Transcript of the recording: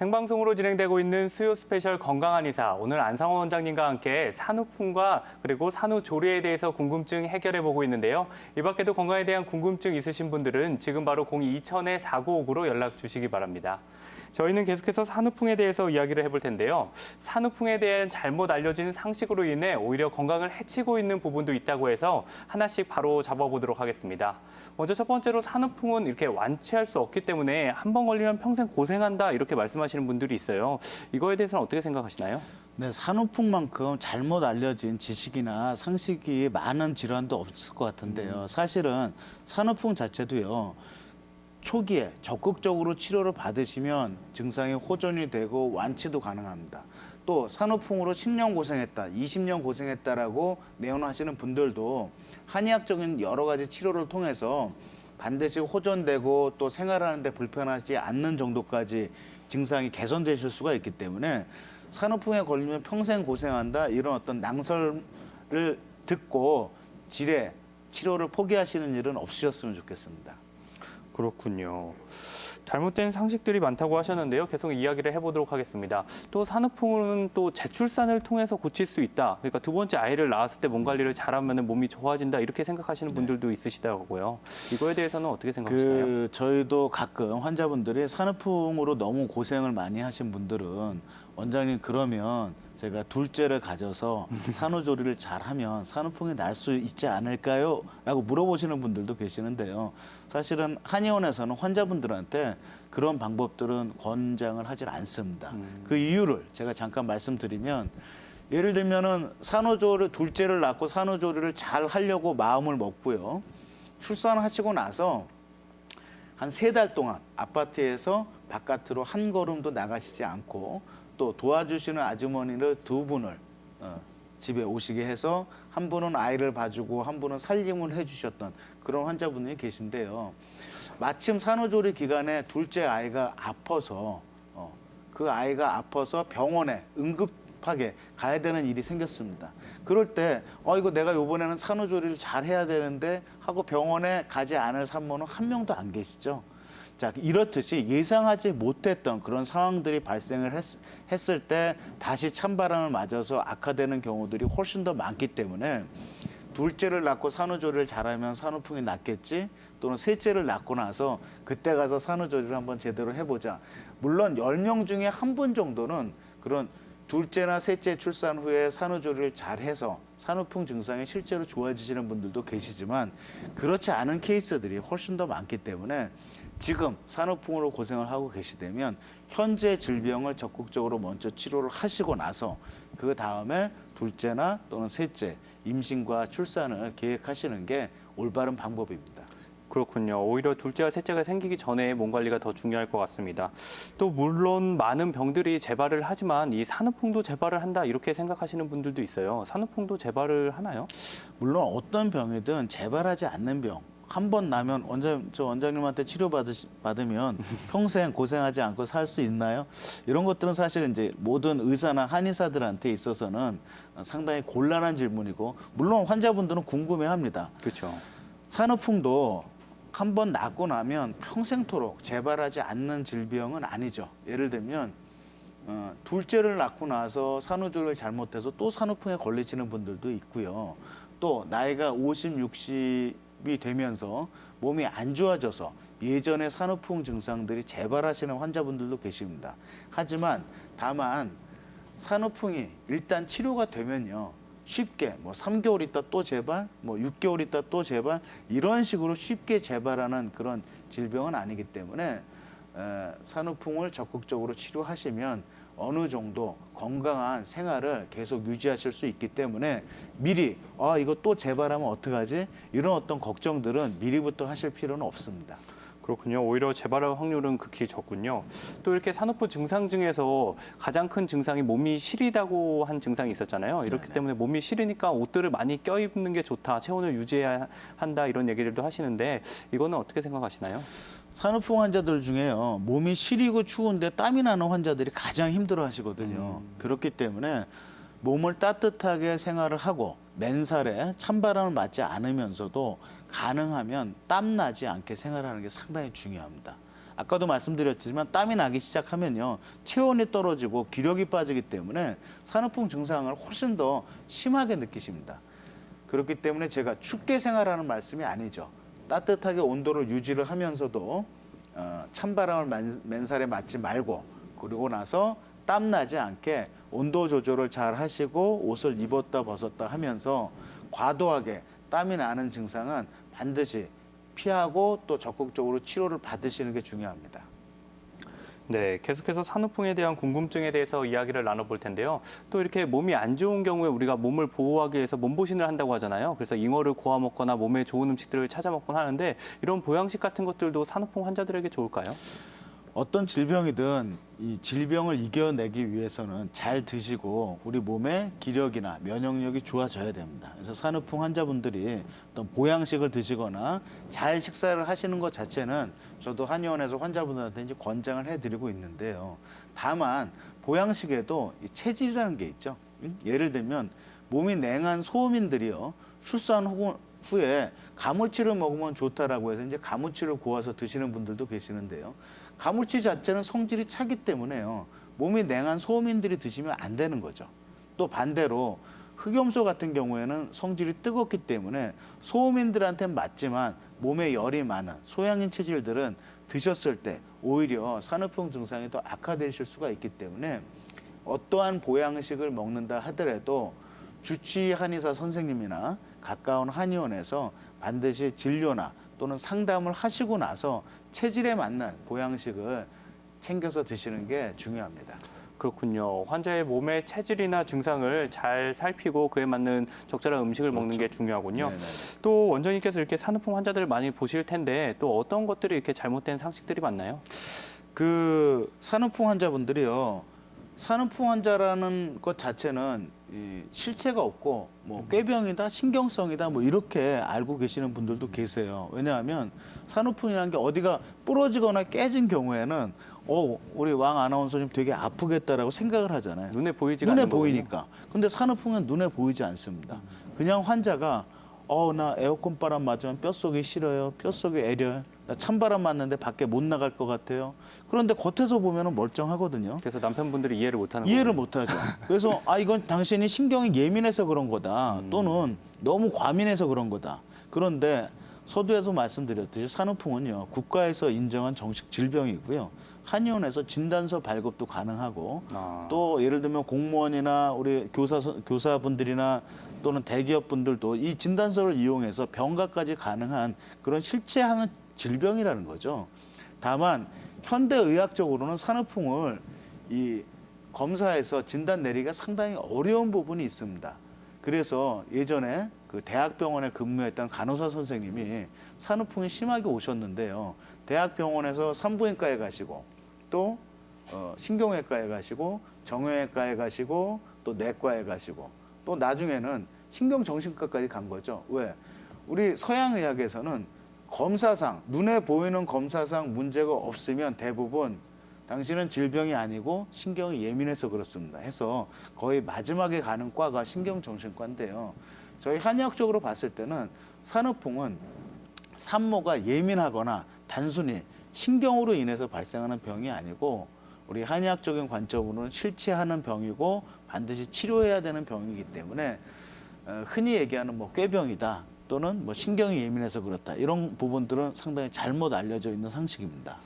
생방송으로 진행되고 있는 수요 스페셜 건강한 의사 오늘 안상원 원장님과 함께 산후풍과 그리고 산후조리에 대해서 궁금증 해결해 보고 있는데요. 이 밖에도 건강에 대한 궁금증 있으신 분들은 지금 바로 02-2000-4959로 연락 주시기 바랍니다. 저희는 계속해서 산후풍에 대해서 이야기를 해볼 텐데요. 산후풍에 대한 잘못 알려진 상식으로 인해 오히려 건강을 해치고 있는 부분도 있다고 해서 하나씩 바로 잡아보도록 하겠습니다. 먼저 첫 번째로 산후풍은 이렇게 완치할 수 없기 때문에 한 번 걸리면 평생 고생한다 이렇게 말씀하시는 분들이 있어요. 이거에 대해서는 어떻게 생각하시나요? 네, 산후풍만큼 잘못 알려진 지식이나 상식이 많은 질환도 없을 것 같은데요. 사실은 산후풍 자체도요. 초기에 적극적으로 치료를 받으시면 증상이 호전이 되고 완치도 가능합니다. 또 산후풍으로 10년 고생했다, 20년 고생했다라고 내원하시는 분들도 한의학적인 여러 가지 치료를 통해서 반드시 호전되고 또 생활하는데 불편하지 않는 정도까지 증상이 개선되실 수가 있기 때문에 산후풍에 걸리면 평생 고생한다 이런 어떤 낭설을 듣고 지레 치료를 포기하시는 일은 없으셨으면 좋겠습니다. 그렇군요. 잘못된 상식들이 많다고 하셨는데요. 계속 이야기를 해보도록 하겠습니다. 또 산후풍은 또 재출산을 통해서 고칠 수 있다. 그러니까 두 번째 아이를 낳았을 때 몸 관리를 잘하면 몸이 좋아진다. 이렇게 생각하시는 분들도 있으시다고요. 이거에 대해서는 어떻게 생각하시나요? 그 저희도 가끔 환자분들이 산후풍으로 너무 고생을 많이 하신 분들은 원장님 그러면 제가 둘째를 가져서 산후조리를 잘하면 산후풍이 날 수 있지 않을까요? 라고 물어보시는 분들도 계시는데요. 사실은 한의원에서는 환자분들한테 그런 방법들은 권장을 하질 않습니다. 그 이유를 제가 잠깐 말씀드리면 예를 들면은 산후조리 둘째를 낳고 산후조리를 잘 하려고 마음을 먹고요. 출산하시고 나서 한 세 달 동안 아파트에서 바깥으로 한 걸음도 나가시지 않고 또 도와주시는 아주머니를 두 분을 어, 집에 오시게 해서 한 분은 아이를 봐주고 한 분은 살림을 해주셨던 그런 환자분이 계신데요. 마침 산후조리 기간에 둘째 아이가 아파서 어, 그 아이가 아파서 병원에 응급하게 가야 되는 일이 생겼습니다. 그럴 때, 어, 이거 내가 요번에는 산후조리를 잘 해야 되는데 하고 병원에 가지 않을 산모는 한 명도 안 계시죠. 자, 이렇듯이 예상하지 못했던 그런 상황들이 발생을 했, 했을 때 다시 찬바람을 맞아서 악화되는 경우들이 훨씬 더 많기 때문에 둘째를 낳고 산후조리를 잘하면 산후풍이 낫겠지 또는 셋째를 낳고 나서 그때 가서 산후조리를 한번 제대로 해보자. 물론 열 명 중에 한 분 정도는 그런 둘째나 셋째 출산 후에 산후조리를 잘해서 산후풍 증상이 실제로 좋아지시는 분들도 계시지만 그렇지 않은 케이스들이 훨씬 더 많기 때문에 지금 산후풍으로 고생을 하고 계시다면 현재 질병을 적극적으로 먼저 치료를 하시고 나서 그 다음에 둘째나 또는 셋째 임신과 출산을 계획하시는 게 올바른 방법입니다. 그렇군요. 오히려 둘째와 셋째가 생기기 전에 몸 관리가 더 중요할 것 같습니다. 또 물론 많은 병들이 재발을 하지만 이 산후풍도 재발을 한다 이렇게 생각하시는 분들도 있어요. 산후풍도 재발을 하나요? 물론 어떤 병이든 재발하지 않는 병. 한 번 나면 원장 저 원장님한테 치료 받으 받으면 평생 고생하지 않고 살 수 있나요? 이런 것들은 사실 이제 모든 의사나 한의사들한테 있어서는 상당히 곤란한 질문이고 물론 환자분들은 궁금해합니다. 그렇죠. 산후풍도 한번 낳고 나면 평생토록 재발하지 않는 질병은 아니죠. 예를 들면 어, 둘째를 낳고 나서 산후조리를 잘못해서 또 산후풍에 걸리시는 분들도 있고요. 또 나이가 50, 60 이 되면서 몸이 안 좋아져서 예전에 산후풍 증상들이 재발하시는 환자분들도 계십니다. 하지만 다만 산후풍이 일단 치료가 되면요. 쉽게 뭐 3개월 있다 또 재발, 뭐 6개월 있다 또 재발 이런 식으로 쉽게 재발하는 그런 질병은 아니기 때문에 에, 산후풍을 적극적으로 치료하시면 어느 정도 건강한 생활을 계속 유지하실 수 있기 때문에 미리 아 이거 또 재발하면 어떡하지 이런 어떤 걱정들은 미리부터 하실 필요는 없습니다. 그렇군요. 오히려 재발할 확률은 극히 적군요. 또 이렇게 산후풍 증상 중에서 가장 큰 증상이 몸이 시리다고 한 증상이 있었잖아요. 이렇기 때문에 몸이 시리니까 옷들을 많이 껴입는 게 좋다. 체온을 유지해야 한다. 이런 얘기들도 하시는데 이거는 어떻게 생각하시나요? 산후풍 환자들 중에요. 몸이 시리고 추운데 땀이 나는 환자들이 가장 힘들어 하시거든요. 그렇기 때문에 몸을 따뜻하게 생활을 하고 맨살에 찬바람을 맞지 않으면서도 가능하면 땀 나지 않게 생활하는 게 상당히 중요합니다. 아까도 말씀드렸지만 땀이 나기 시작하면요 체온이 떨어지고 기력이 빠지기 때문에 산후풍 증상을 훨씬 더 심하게 느끼십니다. 그렇기 때문에 제가 춥게 생활하는 말씀이 아니죠. 따뜻하게 온도를 유지를 하면서도 어, 찬바람을 맨, 맨살에 맞지 말고 그리고 나서 땀 나지 않게 온도 조절을 잘 하시고 옷을 입었다 벗었다 하면서 과도하게 땀이 나는 증상은 반드시 피하고 또 적극적으로 치료를 받으시는 게 중요합니다. 네, 계속해서 산후풍에 대한 궁금증에 대해서 이야기를 나눠볼 텐데요. 또 이렇게 몸이 안 좋은 경우에 우리가 몸을 보호하기 위해서 몸보신을 한다고 하잖아요. 그래서 잉어를 고아 먹거나 몸에 좋은 음식들을 찾아 먹곤 하는데 이런 보양식 같은 것들도 산후풍 환자들에게 좋을까요? 어떤 질병이든 이 질병을 이겨내기 위해서는 잘 드시고 우리 몸의 기력이나 면역력이 좋아져야 됩니다. 그래서 산후풍 환자분들이 어떤 보양식을 드시거나 잘 식사를 하시는 것 자체는 저도 한의원에서 환자분들한테 이제 권장을 해드리고 있는데요. 다만 보양식에도 이 체질이라는 게 있죠. 음? 예를 들면 몸이 냉한 소음인들이요 출산 후- 후에 가물치를 먹으면 좋다라고 해서 이제 가물치를 구워서 드시는 분들도 계시는데요. 가물치 자체는 성질이 차기 때문에요. 몸이 냉한 소음인들이 드시면 안 되는 거죠. 또 반대로 흑염소 같은 경우에는 성질이 뜨겁기 때문에 소음인들한테 맞지만 몸에 열이 많은 소양인 체질들은 드셨을 때 오히려 산후풍 증상이 더 악화되실 수가 있기 때문에 어떠한 보양식을 먹는다 하더라도 주치 한의사 선생님이나 가까운 한의원에서 반드시 진료나 또는 상담을 하시고 나서 체질에 맞는 보양식을 챙겨서 드시는 게 중요합니다. 그렇군요. 환자의 몸의 체질이나 증상을 잘 살피고 그에 맞는 적절한 음식을 먹는 게 중요하군요. 네네. 또 원장님께서 이렇게 산후풍 환자들을 많이 보실 텐데 또 어떤 것들이 이렇게 잘못된 상식들이 많나요? 그 산후풍 환자분들이요. 산후풍 환자라는 것 자체는 이 실체가 없고 뭐 꾀병이다, 신경성이다 뭐 이렇게 알고 계시는 분들도 계세요. 왜냐하면 산후풍이라는 게 어디가 부러지거나 깨진 경우에는 어 우리 왕 아나운서님 되게 아프겠다라고 생각을 하잖아요. 눈에 보이지가 눈에 않는. 보이니까. 근데 산후풍은 눈에 보이지 않습니다. 그냥 환자가 어 나 에어컨 바람 맞으면 뼛속이 시려요. 뼛속이 애려요. 나 찬바람 맞는데 밖에 못 나갈 것 같아요. 그런데 겉에서 보면은 멀쩡하거든요. 그래서 남편분들이 이해를 못하는 이해를 거군요. 못 하죠. 그래서 아 이건 당신이 신경이 예민해서 그런 거다. 또는 너무 과민해서 그런 거다. 그런데 서두에도 말씀드렸듯이 산후풍은요 국가에서 인정한 정식 질병이고요 한의원에서 진단서 발급도 가능하고 아. 또 예를 들면 공무원이나 우리 교사 교사분들이나 또는 대기업 분들도 이 진단서를 이용해서 병가까지 가능한 그런 실체하는 질병이라는 거죠. 다만 현대 의학적으로는 산후풍을 이 검사에서 진단 내리기가 상당히 어려운 부분이 있습니다. 그래서 예전에 그 대학병원에 근무했던 간호사 선생님이 산후풍이 심하게 오셨는데요. 대학병원에서 산부인과에 가시고 또 어, 신경외과에 가시고 정형외과에 가시고 또 내과에 가시고 또 나중에는 신경정신과까지 간 거죠. 왜? 우리 서양의학에서는 검사상 눈에 보이는 검사상 문제가 없으면 대부분 당신은 질병이 아니고 신경이 예민해서 그렇습니다. 해서 거의 마지막에 가는 과가 신경정신과인데요. 저희 한의학적으로 봤을 때는 산후풍은 산모가 예민하거나 단순히 신경으로 인해서 발생하는 병이 아니고 우리 한의학적인 관점으로는 실체하는 병이고 반드시 치료해야 되는 병이기 때문에 어, 흔히 얘기하는 뭐 꾀병이다 또는 뭐 신경이 예민해서 그렇다 이런 부분들은 상당히 잘못 알려져 있는 상식입니다.